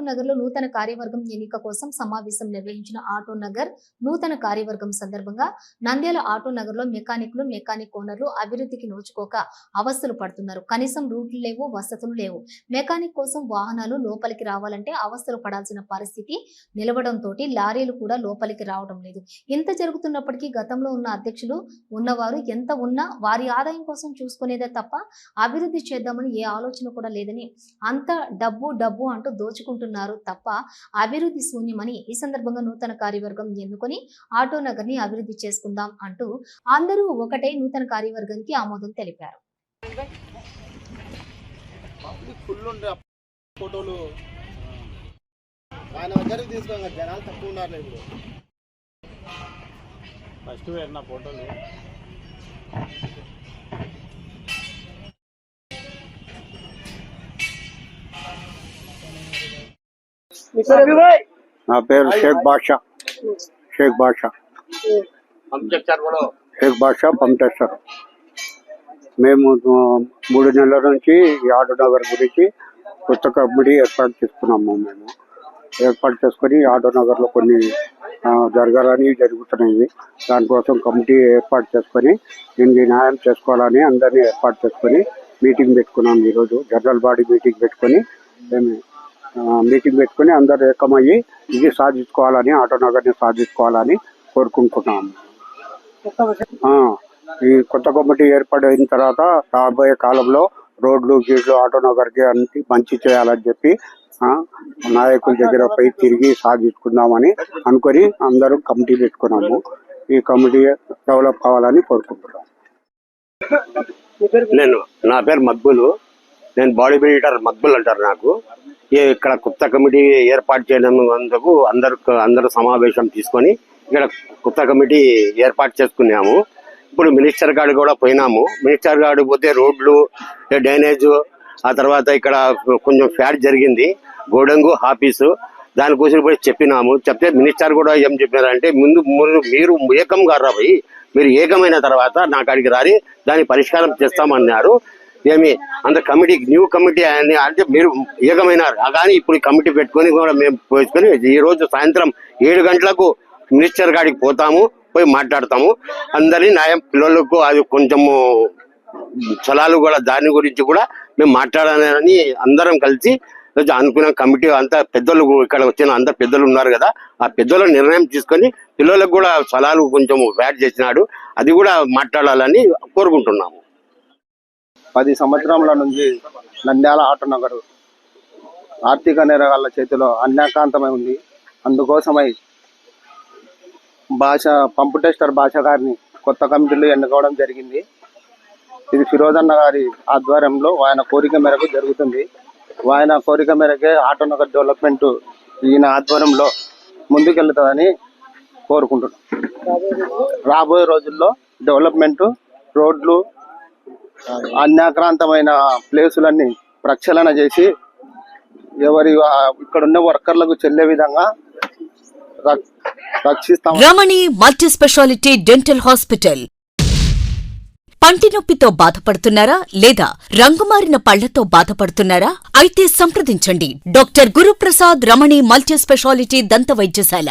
Auto నగర్లో నూతన కార్యవర్గం ఎన్నిక కోసం సమావేశం నిర్వహించిన ఆటో నగర్ నూతన కార్యవర్గం సందర్భంగా నంద్యాల ఆటో నగర్లో మెకానిక్లు మెకానిక్ ఓనర్లు అభివృద్ధికి నోచుకోక అవస్థలు పడుతున్నారు. కనీసం రూట్లు లేవు వసతులు లేవు. మెకానిక్ కోసం వాహనాలు లోపలికి రావాలంటే అవస్థలు పడాల్సిన పరిస్థితి నిలవడంతో లారీలు కూడా లోపలికి రావడం లేదు. ఇంత జరుగుతున్నప్పటికీ గతంలో ఉన్న అధ్యక్షులు ఉన్నవారు ఎంత ఉన్నా వారి ఆదాయం కోసం చూసుకునేదే తప్ప అభివృద్ధి చేద్దామని ఏ ఆలోచన కూడా లేదని అంత డబ్బు డబ్బు అంటూ దోచుకుంటున్నారు తప్ప అభివృద్ధి శూన్యమని ఈ సందర్భంగా నూతన కార్యవర్గం ఎన్నుకొని ఆటో నగర్ని అభివృద్ధి చేసుకుందాం అంటూ అందరూ ఒకటే నూతన కార్యవర్గానికి ఆమోదం తెలిపారు. పబ్లిక్ ఫుల్ ఉండే ఫోటోలు. ఆయన దగ్గరికి తీసుకోగా జనాలు తక్కువ ఉన్నారు ఇప్పుడు ఫస్ట్ పెట్టిన ఫోటోలు. నా పేరు షేక్ బాషా. షేక్ బాషా. షేక్ బాషా పంపిస్తారు. మేము మూడు నెలల నుంచి ఆటో నగర్ గురించి కొత్త కమిటీ ఏర్పాటు చేసుకున్నాము మేము. ఏర్పాటు చేసుకొని ఆటో నగర్లో కొన్ని జరగాలని జరుగుతున్నాయి. దానికోసం కమిటీ ఏర్పాటు చేసుకొని దీనికి న్యాయం చేసుకోవాలని అందరినీ ఏర్పాటు చేసుకొని మీటింగ్ పెట్టుకున్నాం ఈరోజు. జనరల్ బాడీ మీటింగ్ పెట్టుకొని మేము మీటింగ్ పెట్టుకుని అందరు ఏకమయ్యి ఇది సాధించుకోవాలని ఆటో నగర్ని సాధించుకోవాలని కోరుకుంటున్నాము ఈ కొత్త కమిటీ ఏర్పడిన తర్వాత రాబోయే కాలంలో రోడ్లు గీడ్లు ఆటో నగర్కి అన్ని మంచి చేయాలని చెప్పి నాయకుల దగ్గర పోయి తిరిగి సాధించుకుందామని అనుకొని అందరూ కమిటీ పెట్టుకున్నాము. ఈ కమిటీ డెవలప్ కావాలని కోరుకుంటున్నాం. నేను నా పేరు మద్బులు. నేను బాడీ బిల్డర్ మద్బుల్ అంటారు నాకు. ఇక్కడ కొత్త కమిటీ ఏర్పాటు చేయడం అందుకు అందరు అందరు సమావేశం తీసుకొని ఇక్కడ కొత్త కమిటీ ఏర్పాటు చేసుకున్నాము. ఇప్పుడు మినిస్టర్ గారు కూడా పోయినాము. మినిస్టర్ గారు పోతే రోడ్లు డ్రైనేజ్ ఆ తర్వాత ఇక్కడ కొంచెం ఫ్యాట్ జరిగింది. గోడంగు ఆఫీసు దాని కోసం పోయి చెప్పినాము. చెప్తే మినిస్టర్ కూడా ఏం చెప్పారంటే ముందు మీరు- మీరు ఏకంగా రాబోయి మీరు ఏకమైన తర్వాత నా కాడికి రారి దాని పరిష్కారం చేస్తామన్నారు. ఏమి? అంత కమిటీ న్యూ కమిటీ అని అంటే మీరు ఏకమైనారు. కానీ ఇప్పుడు కమిటీ పెట్టుకొని కూడా మేము పోసుకొని ఈ రోజు సాయంత్రం ఏడు గంటలకు మినిస్టర్ గారికి పోతాము పోయి మాట్లాడతాము. అందరి న్యాయం పిల్లలకు అది కొంచెము స్థలాలు కూడా దాని గురించి కూడా మేము మాట్లాడాలని అందరం కలిసి అనుకున్న. కమిటీ అంతా పెద్దలు ఇక్కడ వచ్చిన అంత పెద్దలు ఉన్నారు కదా ఆ పెద్దల నిర్ణయం తీసుకొని పిల్లలకు కూడా స్థలాలు కొంచెం వ్యాట్ చేసినాడు. అది కూడా మాట్లాడాలని కోరుకుంటున్నాము. పది సంవత్సరముల నుంచి నంద్యాల ఆటో నగరు ఆర్థిక నేరగాళ్ళ చేతిలో అన్యాకాంతమై ఉంది. అందుకోసమై భాష పంపు టెస్టర్ భాష గారిని కొత్త కమిటీలు ఎన్నుకోవడం జరిగింది. ఇది ఫిరోజన్న గారి ఆధ్వర్యంలో ఆయన కోరిక మేరకు జరుగుతుంది. ఆయన కోరిక మేరకే ఆటో నగర్ డెవలప్మెంట్ ఈయన ఆధ్వర్యంలో ముందుకెళ్తుందని కోరుకుంటున్నాం. రాబోయే రోజుల్లో డెవలప్మెంట్ రోడ్లు అన్యాక్రాంతమైన ప్లేసులన్నీ ప్రక్షాళన చేసి ఎవరి ఇక్కడ ఉన్న వర్కర్లకు చెల్లే విధంగా Ramani multi speciality dental hospital. పంటి నొప్పితో బాధపడుతున్నారా లేదా రంగుమారిన పళ్ళతో బాధపడుతున్నారా? అయితే సంప్రదించండి. Doctor Guruprasad Ramani multi speciality దంత వైద్యశాల.